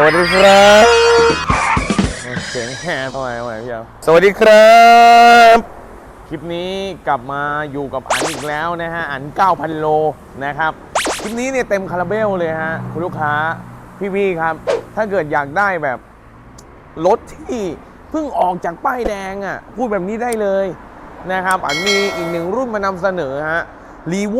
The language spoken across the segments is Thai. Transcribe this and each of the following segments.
สวัสดีครับเสียงแหบทำไมทำไมพี่เอาสวัสดีครับ คลิปนี้กลับมาอยู่กับอันอีกแล้วนะฮะ อัน 9,000 โลนะครับ คลิปนี้เนี่ยเต็มคาราเบลเลยฮะ คุณลูกค้า พี่ๆครับ ถ้าเกิดอยากได้แบบ รถที่เพิ่งออกจากป้ายแดงอะ พูดแบบนี้ได้เลยนะครับ อันมีอีกหนึ่งรุ่นมานำเสนอฮะรีโว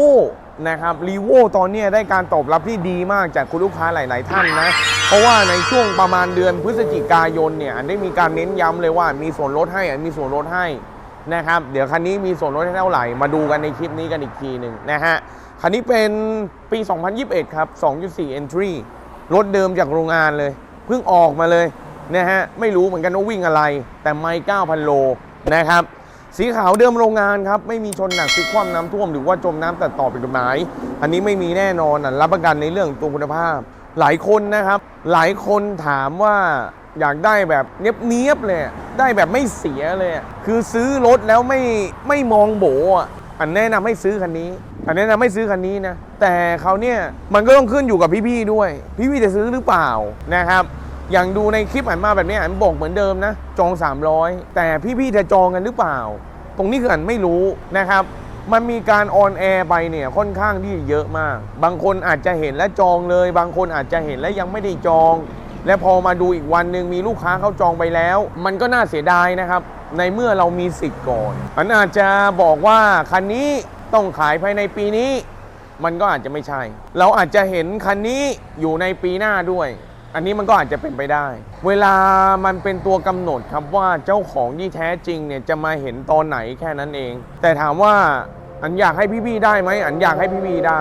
นะครับรีโวตอนเนี้ยได้การตอบรับที่ดีมากจากคุณลูกค้าหลาย ๆ ท่านนะ เพราะว่าในช่วงประมาณเดือนพฤศจิกายนเนี่ยอันได้มีการเน้นย้ำเลยว่ามีส่วนลดให้มีส่วนลดให้นะครับเดี๋ยวคันนี้มีส่วนลดให้เท่าไหร่มาดูกันในคลิปนี้กันอีกทีหนึ่งนะฮะคันนี้เป็นปี 2021 ครับ 2.4 entry รถเดิมจากโรงงานเลย เพิ่งออกมาเลยนะฮะไม่รู้เหมือนกันว่าวิ่งอะไร แต่ไม่ 9,000 โลนะครับสีขาวเดิมโรงงานครับ ไม่มีชนหนักพลิกคว่ำน้ำท่วมหรือว่าจมน้ำแต่ต่อเป็นกฎหมาย อันนี้ไม่มีแน่นอนรับประกันในเรื่องตัวคุณภาพ หลายคนนะครับ หลายคนถามว่าอยากได้แบบเนียบๆเลย ได้แบบไม่เสียเลย คือซื้อรถแล้วไม่ไม่มองโบอะอันแนะนำให้ซื้อคันนี้ อันแนะนำให้ซื้อคันนี้นะ แต่เขาเนี่ยมันก็ต้องขึ้นอยู่กับพี่ๆด้วย พี่ๆจะซื้อหรือเปล่านะครับ อย่างดูในคลิปอันมาแบบนี้อันบอกเหมือนเดิมนะ จอง 300 แต่พี่ๆจะจองกันหรือเปล่า ตรงนี้คืออันไม่รู้นะครับ มันมีการออนแอร์ไปเนี่ยค่อนข้างที่เยอะมาก บางคนอาจจะเห็นและจองเลย บางคนอาจจะเห็นและยังไม่ได้จอง และพอมาดูอีกวันหนึ่งมีลูกค้าเขาจองไปแล้ว มันก็น่าเสียดายนะครับ ในเมื่อเรามีสิทธิ์ก่อนอันอาจจะบอกว่าคันนี้ต้องขายภายในปีนี้ มันก็อาจจะไม่ใช่ เราอาจจะเห็นคันนี้อยู่ในปีหน้าด้วย อันนี้มันก็อาจจะเป็นไปได้ เวลามันเป็นตัวกำหนดครับว่าเจ้าของที่แท้จริงเนี่ยจะมาเห็นตอนไหนแค่นั้นเอง แต่ถามว่าอันอยากให้พี่ๆได้ไหมอันอยากให้พี่ๆได้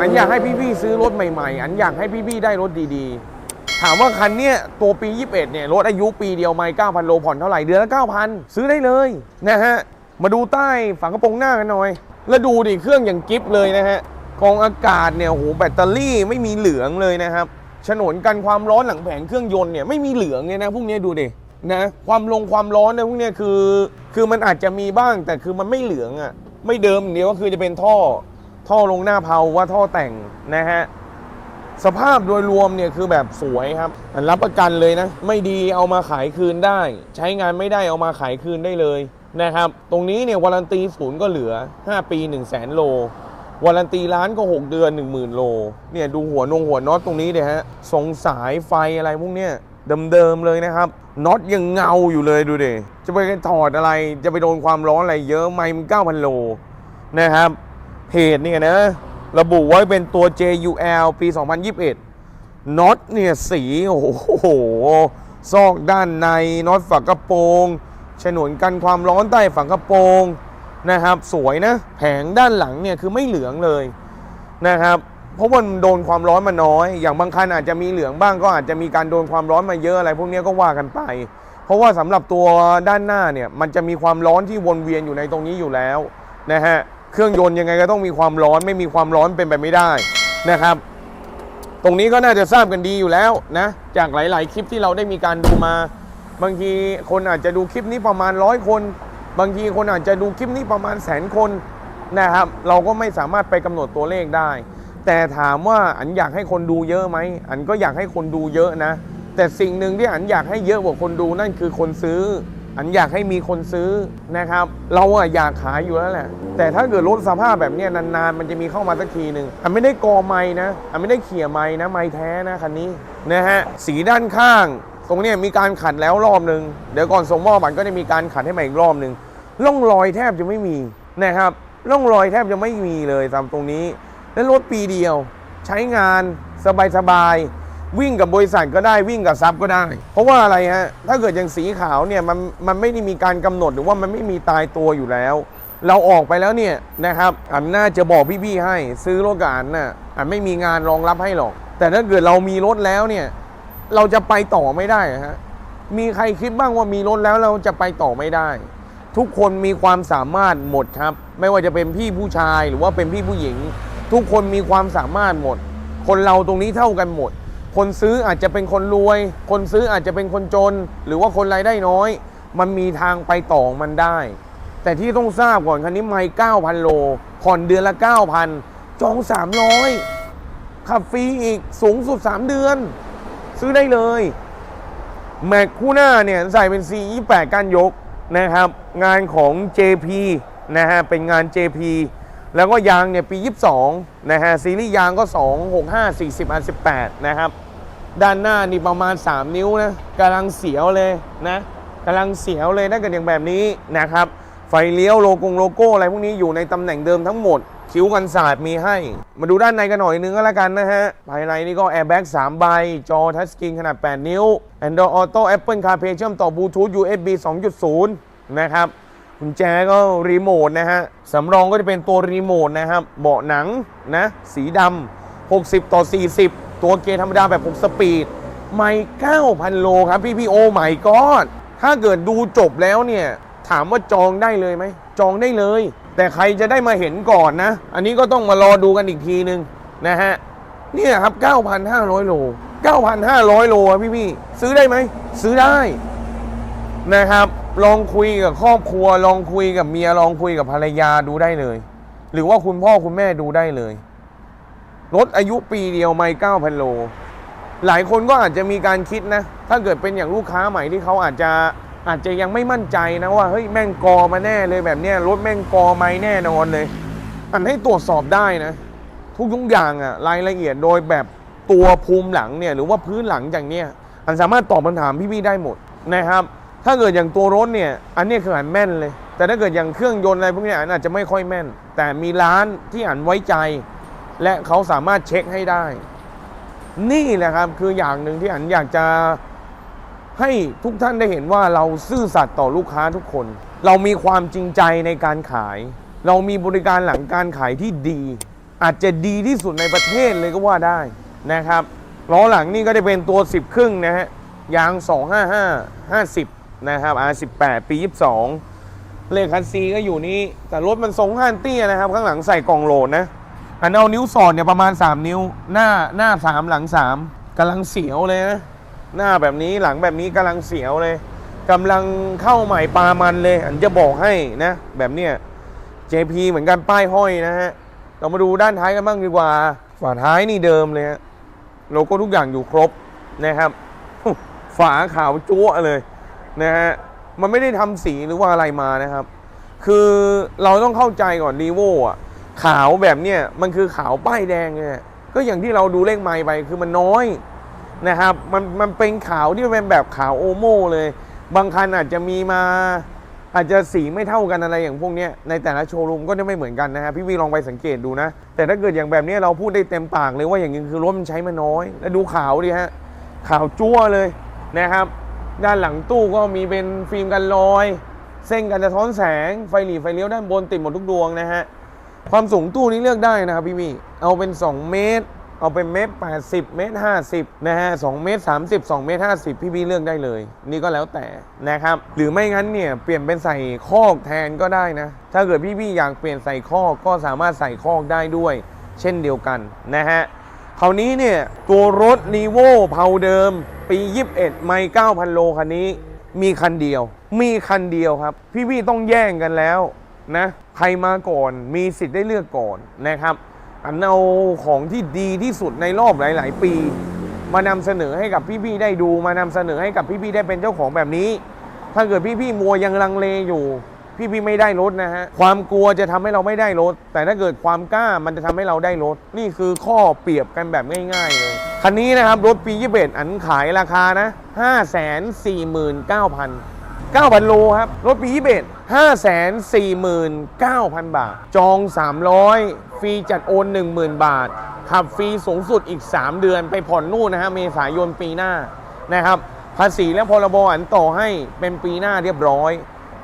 อันอยากให้พี่ๆซื้อรถใหม่ๆ อันอยากให้พี่ๆได้รถดีๆ ถามว่าคันเนี้ยตัวปี 21เนี่ยรถอายุปีเดียวไม่9,000โลผ่อนเท่าไหร่เดือนละ9,000 ซื้อได้เลยนะฮะมาดูใต้ฝากระโปรงหน้ากันหน่อย แล้วดูดิเครื่องอย่างกิฟเลยนะฮะกองอากาศเนี่ยโหแบตเตอรี่ไม่มีเหลืองเลยนะครับ ฉนวนกันความร้อนหลังแผงเครื่องยนต์เนี่ยไม่มีเหลืองเลยนะพวกเนี้ยดูดินะความลงความร้อนเนี่ยพวกเนี้ยคือ คือมันอาจจะมีบ้างแต่คือมันไม่เหลืองอะ่ะไม่เดิมเดียวก็คือจะเป็นท่อท่อลงหน้าเพาว่าท่อแต่งนะฮะสภาพโดยรวมเนี่ยคือแบบสวยครับรับประกันเลยนะ ไม่ดีเอามาขายคืนได้ ใช้งานไม่ได้เอามาขายคืนได้เลยนะครับ ตรงนี้เนี่ยวารันตีศูนย์ก็เหลือ 5 ปี 1 0 0 0 0แสนโล วารันตีร้านก็ 6 เดือน 10,000 โล เนี่ยดูหัวนงหัวน็อตตรงนี้เนี่ยฮะทรงสายไฟอะไรพวกเนี้ยเดิมๆเลยนะครับน็อตยังเงาอยู่เลยดูดิจะไปถอดอะไรจะไปโดนความร้อนอะไรเยอะไหมมัน9,000 โลนะครับเพจเนี่ยนะระบุไว้เป็นตัว JUL ปี 2021น็อตเนี่ยสีโอ้โหซอกด้านในน็อตฝากระโปรงฉนวนกันความร้อนใต้ฝากระโปรง นะครับ สวยนะ แผงด้านหลังเนี่ยคือไม่เหลืองเลยนะครับ เพราะว่ามันโดนความร้อนมาน้อย อย่างบางคันอาจจะมีเหลืองบ้างก็อาจจะมีการโดนความร้อนมาเยอะอะไร พวกนี้ก็ว่ากันไป เพราะว่าสำหรับตัวด้านหน้าเนี่ยมันจะมีความร้อนที่วนเวียนอยู่ในตรงนี้อยู่แล้วนะฮะเครื่องยนต์ยังไงก็ต้องมีความร้อนไม่มีความร้อนเป็นไปไม่ได้นะครับ ตรงนี้ก็น่าจะทราบกันดีอยู่แล้วนะจากหลาย ๆ คลิปที่เราได้มีการดูมา บางทีคนอาจจะดูคลิปนี้ประมาณร้อยคน บางทีคนอาจจะดูคลิปนี้ประมาณแสนคนนะครับ เราก็ไม่สามารถไปกำหนดตัวเลขได้ แต่ถามว่าอันอยากให้คนดูเยอะไหมอันก็อยากให้คนดูเยอะนะ แต่สิ่งหนึ่งที่อันอยากให้เยอะกว่าคนดูนั่นคือคนซื้อ อันอยากให้มีคนซื้อนะครับ เราอะอยากขายอยู่แล้วแหละแต่ถ้าเกิดรถสภาพแบบนี้นานๆ มันจะมีเข้ามาสักทีหนึ่งอันไม่ได้กอไม้นะ อันไม่ได้เขี่ยไม้นะไม้แท้นะคันนี้นะฮะสีด้านข้าง ตรงนี้มีการขัดแล้วรอบหนึ่งเดี๋ยวก่อนส่งมอบอันก็ได้มีการขัดให้ใหม่อีกรอบหนึ่งร่องรอยแทบจะไม่มีนะครับร่องรอยแทบจะไม่มีเลยตามตรงนี้ และรถปีเดียว ใช้งานสบายๆวิ่งกับบริษัทก็ได้วิ่งกับซับก็ได้ เพราะว่าอะไรฮะถ้าเกิดอย่างสีขาวเนี่ยมันมันไม่ได้มีการกำหนดหรือว่ามันไม่มีตายตัวอยู่แล้ว เราออกไปแล้วเนี่ยนะครับอันน่าจะบอกพี่ๆให้ ซื้อรถกับอันน่ะอันไม่มีงานรองรับให้หรอก แต่ถ้าเกิดเรามีรถแล้วเนี่ย เราจะไปต่อไม่ได้ฮะมีใครคิดบ้างว่ามีรถแล้วเราจะไปต่อไม่ได้ ทุกคนมีความสามารถหมดครับ ไม่ว่าจะเป็นพี่ผู้ชายหรือว่าเป็นพี่ผู้หญิง ทุกคนมีความสามารถหมด คนเราตรงนี้เท่ากันหมด คนซื้ออาจจะเป็นคนรวย คนซื้ออาจจะเป็นคนจน หรือว่าคนรายได้น้อย มันมีทางไปต่อมันได้ แต่ที่ต้องทราบก่อนคันนี้ไม่9,000 โลผ่อนเดือนละ 9,000จอง300ขับฟรีอีกสูงสุด 3 เดือน ซื้อได้เลย แม็กคู่หน้าเนี่ยใส่เป็น C 28 กานยกนะครับ งานของ JP นะฮะเป็นงาน JP แล้วก็ยางเนี่ยปี 22 นะฮะซีรีส์ยางก็ 2 6 5 40อัน18 นะครับ ด้านหน้านี่ประมาณ 3 นิ้วนะกำลังเสียวเลยนะกำลังเสียวเลยถ้าเกิดอย่างแบบนี้นะครับ ไฟเลี้ยวโลโกงโลโก้อะไรพวกนี้อยู่ในตำแหน่งเดิมทั้งหมด คิ้วกันศาสตร์มีให้ มาดูด้านในกันหน่อยนึงก็แล้วกันนะฮะ ภายในนี่ก็แอร์แบ็ก3ใบ จอทัชสกรีนขนาด 8 นิ้ว Android Auto Apple CarPlay เชื่อมต่อบลูทูธ USB 2.0 นะครับกุญแจก็รีโมทนะฮะ สำรองก็จะเป็นตัวรีโมทนะครับ เบาะหนังนะ สีดำ 60 ต่อ 40 ตัวเกียร์ธรรมดาแบบ 6 สปีด ไม่9,000 โลครับ พี่พี่โอใหม่ก็ถ้าเกิดดูจบแล้วเนี่ย ถามว่าจองได้เลยไหม จองได้เลย แต่ใครจะได้มาเห็นก่อนนะ อันนี้ก็ต้องมารอดูกันอีกทีนึงนะฮะเนี่ยครับ 9,500 โล 9,500 โลพี่พี่ซื้อได้ไหม ซื้อได้นะครับ ลองคุยกับครอบครัว ลองคุยกับเมีย ลองคุยกับภรรยาดูได้เลย หรือว่าคุณพ่อคุณแม่ดูได้เลย รถอายุปีเดียวไม่ 9,000 โล หลายคนก็อาจจะมีการคิดนะ ถ้าเกิดเป็นอย่างลูกค้าใหม่ที่เขาอาจจะ อาจจะยังไม่มั่นใจนะว่าเฮ้ยแม่งกอมาแน่เลยแบบเนี้ยรถแม่งกอไหมแน่นอนเลยอันให้ตรวจสอบได้นะ ทุกทุกอย่างอะรายละเอียดโดยแบบตัวภูมิหลังเนี่ยหรือว่าพื้นหลังอย่างเนี้ยอันสามารถตอบคำถามพี่ๆได้หมดนะครับ ถ้าเกิดอย่างตัวรถเนี่ยอันนี้คืออันแม่นเลย แต่ถ้าเกิดอย่างเครื่องยนต์อะไรพวกนี้อันอาจจะไม่ค่อยแม่น แต่มีร้านที่อันไว้ใจ และเขาสามารถเช็คให้ได้ นี่แหละครับคืออย่างหนึ่งที่อันอยากจะ ให้ทุกท่านได้เห็นว่าเราซื่อสัตย์ต่อลูกค้าทุกคน เรามีความจริงใจในการขาย เรามีบริการหลังการขายที่ดี อาจจะดีที่สุดในประเทศเลยก็ว่าได้นะครับล้อหลังนี่ก็จะเป็นตัว 10 ครึ่งนะฮะยาง 255 50 นะครับ R18 ปี 22 เลขคันซีก็อยู่นี้แต่รถมันทรงห้านเตี้ยนะครับ ข้างหลังใส่กล่องโหลดนะอันเอานิ้วสอดเนี่ยประมาณ 3 นิ้วหน้าหน้า 3 หลัง 3กำลังเสียวเลยนะ หน้าแบบนี้หลังแบบนี้กำลังเสียวเลยกำลังเข้าใหม่ปลามันเลย อันจะบอกให้นะ แบบเนี้ย JP เหมือนกันป้ายห้อยนะฮะ เรามาดูด้านท้ายกันบ้างดีกว่า ฝาท้ายนี่เดิมเลยฮะ โลโก้ทุกอย่างอยู่ครบนะครับ ฝาขาวจั๊วเลยนะฮะ มันไม่ได้ทำสีหรือว่าอะไรมานะครับ คือเราต้องเข้าใจก่อนรีโวอะ ขาวแบบเนี้ยมันคือขาวป้ายแดงเลยอะก็อย่างที่เราดูเลขไม้ไปคือมันน้อย นะครับมันมันเป็นขาวที่เป็นแบบขาวโอโม่เลย บางคันอาจจะมีมาอาจจะสีไม่เท่ากันอะไรอย่างพวกนี้ในแต่ละโชว์รูมก็จะไม่เหมือนกันนะฮะพี่วีลองไปสังเกตดูนะ แต่ถ้าเกิดอย่างแบบนี้เราพูดได้เต็มปากเลยว่าอย่างนี้คือรถมันใช้มาน้อย แล้วดูขาวดิฮะขาวจั่วเลยนะครับ ด้านหลังตู้ก็มีเป็นฟิล์มกันรอย เส้นกันสะท้อนแสงไฟหลีไฟเลี้ยวด้านบนติดหมดทุกดวงนะฮะความสูงตู้นี้เลือกได้นะครับพี่มี่เอาเป็น 2 เมตร เอาเป็นเมตร80 เมตร 50 นะฮะ2เมตร 30 2 เมตร 50 พี่พี่เลือกได้เลย นี่ก็แล้วแต่นะครับ หรือไม่งั้นเนี่ยเปลี่ยนเป็นใส่คอกแทนก็ได้นะ ถ้าเกิดพี่พี่อยากเปลี่ยนใส่คอกก็สามารถใส่คอกได้ด้วย เช่นเดียวกันนะฮะคราวนี้เนี่ยตัวรถ r ีโวเผาเดิม ปี 21 ไม่ 9,000 โลคันนี้ มีคันเดียว มีคันเดียวครับ พี่ๆต้องแย่งกันแล้วนะ ใครมาก่อนมีสิทธิ์ได้เลือกก่อนนะครับ อันเอาของที่ดีที่สุดในรอบหลาย ๆ ปี มานำเสนอให้กับพี่ๆได้ดู มานำเสนอให้กับพี่ๆได้เป็นเจ้าของแบบนี้ ถ้าเกิดพี่ๆมัวยังลังเลอยู่ พี่ๆไม่ได้รถนะฮะความกลัวจะทำให้เราไม่ได้รถแต่ถ้าเกิดความกล้ามันจะทำให้เราได้รถนี่คือข้อเปรียบกันแบบง่าย ๆ เลยคันนี้นะครับรถปี21อันขายราคานะ5 4 9 0 0 0 9,000โลครับรถปี21 0 บาท จอง 300 ฟรีจัดโอน 10,000 บาท ขับฟรีสูงสุดอีก 3 เดือนไปผ่อนนู่นนะฮะเมษายนปีหน้านะครับ ภาษีและพรบอันต่อให้เป็นปีหน้าเรียบร้อย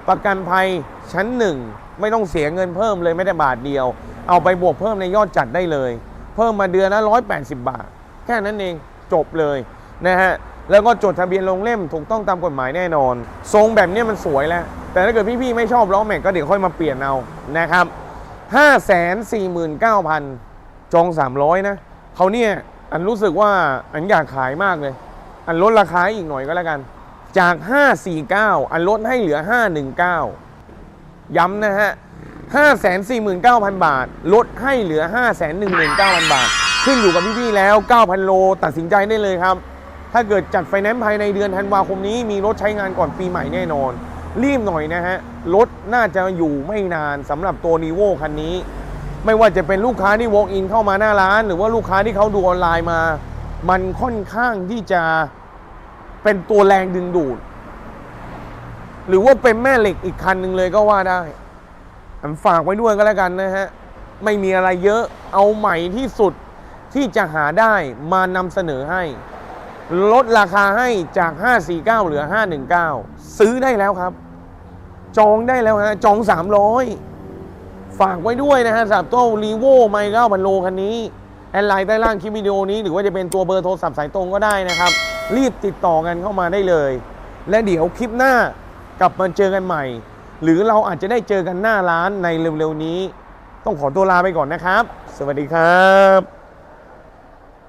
ประกันภัยชั้นหนึ่งไม่ต้องเสียเงินเพิ่มเลยไม่ได้บาทเดียว เอาไปบวกเพิ่มในยอดจัดได้เลย เพิ่มมาเดือนละ180 บาท แค่นั้นเองจบเลยนะฮะ แล้วก็จดทะเบียนลงเล่มถูกต้องตามกฎหมายแน่นอน ทรงแบบนี้มันสวยแล้ว แต่ถ้าเกิดพี่ๆไม่ชอบล้อแม็กก็เดี๋ยวค่อยมาเปลี่ยนเอานะครับ549,000 จอง 300 นะเขาเนี่ยอันรู้สึกว่าอันอยากขายมากเลย อันลดราคาอีกหน่อยก็แล้วกัน จาก 549 อันลดให้เหลือ 519 ย้ำนะฮะ 549,000 บาท ลดให้เหลือ 519,000 บาท ขึ้นอยู่กับพี่ๆแล้ว 9,000 โลตัดสินใจได้เลยครับ ถ้าเกิดจัดไฟแนนซ์ภายในเดือนธันวาคมนี้มีรถใช้งานก่อนปีใหม่แน่นอน รีบหน่อยนะฮะ รถน่าจะอยู่ไม่นานสำหรับตัว n ีโวคันนี้ ไม่ว่าจะเป็นลูกค้าที่ walk in เข้ามาหน้าร้าน หรือว่าลูกค้าที่เขาดูออนไลน์มา มันค่อนข้างที่จะเป็นตัวแรงดึงดูด หรือว่าเป็นแม่เหล็กอีกคันหนึ่งเลยก็ว่าได้อันฝากไว้ด้วยก็แล้วกันนะฮะ ไม่มีอะไรเยอะเอาใหม่ที่สุดที่จะหาได้มานำเสนอให้ ลดราคาให้จาก 549 เหลือ 519 ซื้อได้แล้วครับ จองได้แล้วฮะ จอง 300 ฝากไว้ด้วยนะฮะสำหรับตัวรีโวไมเก้าพันโลคันนี้ แอดไลน์ใต้ล่างคลิปวิดีโอนี้ หรือว่าจะเป็นตัวเบอร์โทรศัพท์สายตรงก็ได้นะครับ รีบติดต่อกันเข้ามาได้เลย และเดี๋ยวคลิปหน้ากลับมาเจอกันใหม่ หรือเราอาจจะได้เจอกันหน้าร้านในเร็วๆนี้ ต้องขอตัวลาไปก่อนนะครับ สวัสดีครับ